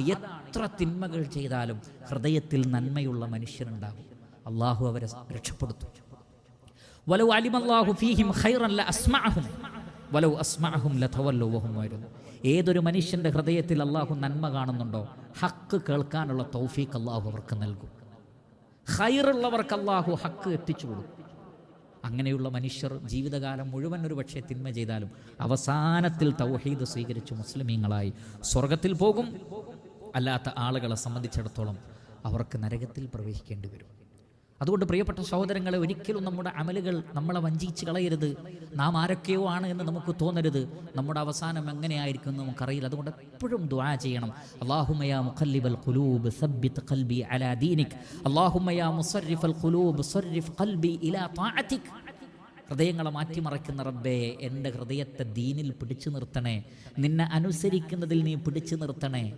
എത്ര തിന്മകൾ ചെയ്താലും ഹൃദയത്തിൽ നന്മയുള്ള മനുഷ്യരുണ്ടാകും അള്ളാഹു അവരെ രക്ഷപ്പെടുത്തും. വലൗ അലിമല്ലാഹു ഫീഹിം ഖൈറൻ അസ്മാഹും ലതവല്ലു വഹും ഏതൊരു മനുഷ്യന്റെ ഹൃദയത്തിൽ അള്ളാഹു നന്മ കാണുന്നുണ്ടോ ഹക്ക് കേൾക്കാനുള്ള തൗഫീഖ് അള്ളാഹു അവർക്ക് നൽകും. ഹൈറുള്ളവർക്ക് അള്ളാഹു ഹക്ക് എത്തിച്ചു കൊടുക്കും. അങ്ങനെയുള്ള മനുഷ്യർ ജീവിതകാലം മുഴുവൻ ഒരു പക്ഷേ തിന്മ ചെയ്താലും അവസാനത്തിൽ തൗഹീദ് സ്വീകരിച്ച് മുസ്ലിമീങ്ങളായി സ്വർഗത്തിൽ പോകും. അല്ലാത്ത ആളുകളെ സംബന്ധിച്ചിടത്തോളം അവർക്ക് നരകത്തിൽ പ്രവേശിക്കേണ്ടി വരും. അതുകൊണ്ട് പ്രിയപ്പെട്ട സഹോദരങ്ങളെ ഒരിക്കലും നമ്മുടെ അമലുകൾ നമ്മളെ വഞ്ചിച്ച് കളയരുത്. നാം ആരൊക്കെയോ ആണ് എന്ന് നമുക്ക് തോന്നരുത്. നമ്മുടെ അവസാനം എങ്ങനെയായിരിക്കും എന്ന് നമുക്കറിയില്ല. അതുകൊണ്ട് എപ്പോഴും ദ്വാ ചെയ്യണം. അള്ളാഹുമയാ മുഖല്ലിബൽ ഖുലൂബ് സബ്ബിത് ഖൽബി അലാ ദീനിക്. അല്ലാഹുമ്മ യാ കുലൂബ് ഖുലൂബ് കൽബി ഖൽബി ഇലാ താഅതിക് ഹൃദയങ്ങളെ മാറ്റിമറയ്ക്കുന്ന റബ്ബേ എന്റെ ഹൃദയത്തെ ദീനിൽ പിടിച്ചു നിർത്തണേ. നിന്നെ അനുസരിക്കുന്നതിൽ നീ പിടിച്ചു നിർത്തണേ.